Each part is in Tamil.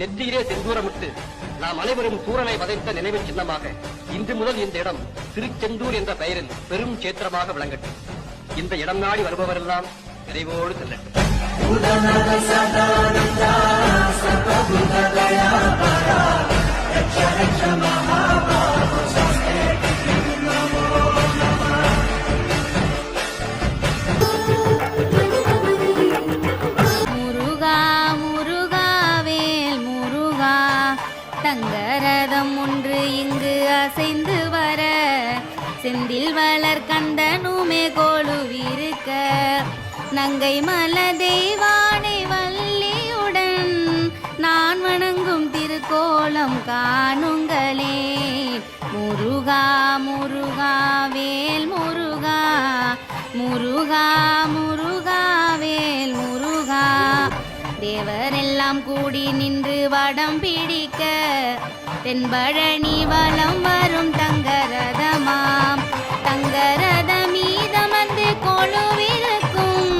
நெற்றியிலே செந்தூரமிட்டு நாம் அனைவரும் சூரனை வதைத்த நினைவு சின்னமாக இன்று முதல் இந்த இடம் திருச்செந்தூர் என்ற பெயரில் பெரும் சேத்திரமாக விளங்கட்டும். இந்த இடம் நாடி வருபவரெல்லாம் நிறைவோடு செல்லட்டும். தங்கரதம் ஒன்று இங்கு அசைந்து வர. செந்தில் வளர் கண்டனுமே கொழுவிருக்க நங்கை மல தெய்வானை வள்ளியுடன் நான் வணங்கும் திருக்கோலம் காணுங்களே. முருகா முருகா வேல் முருகா. முருகா முருகா. எல்லாம் கூடி நின்று வடம் பிடிக்க தென்பழனி வலம் வரும் தங்கரதமாம். தங்கரத மீதமந்து கொழுவிருக்கும்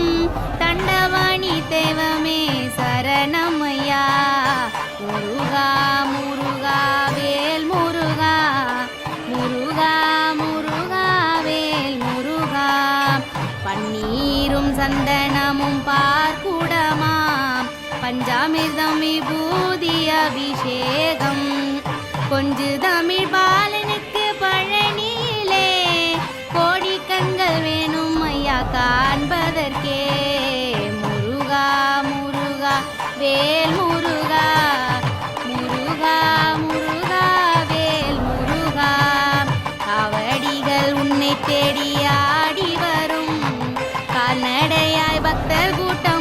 தண்டவாணி தேவமே சரணமையா. முருகா முருகா வேல் முருகா முருகா முருகா வேல் முருகா. பன்னீரும் சந்தனமும் பார்க்குடமா பஞ்சாமிர்தமே பூதி அபிஷேகம். கொஞ்சு தமிழ் பாலனுக்கு பழனியிலே கோடி கண்கள் வேணும் ஐயா காண்பதற்கே. முருகா முருகா வேல் முருகா முருகா முருகா வேல் முருகா. காவடிகள் உன்னை தேடி ஆடி வரும். கால்நடையாய் பக்தர் கூட்டம்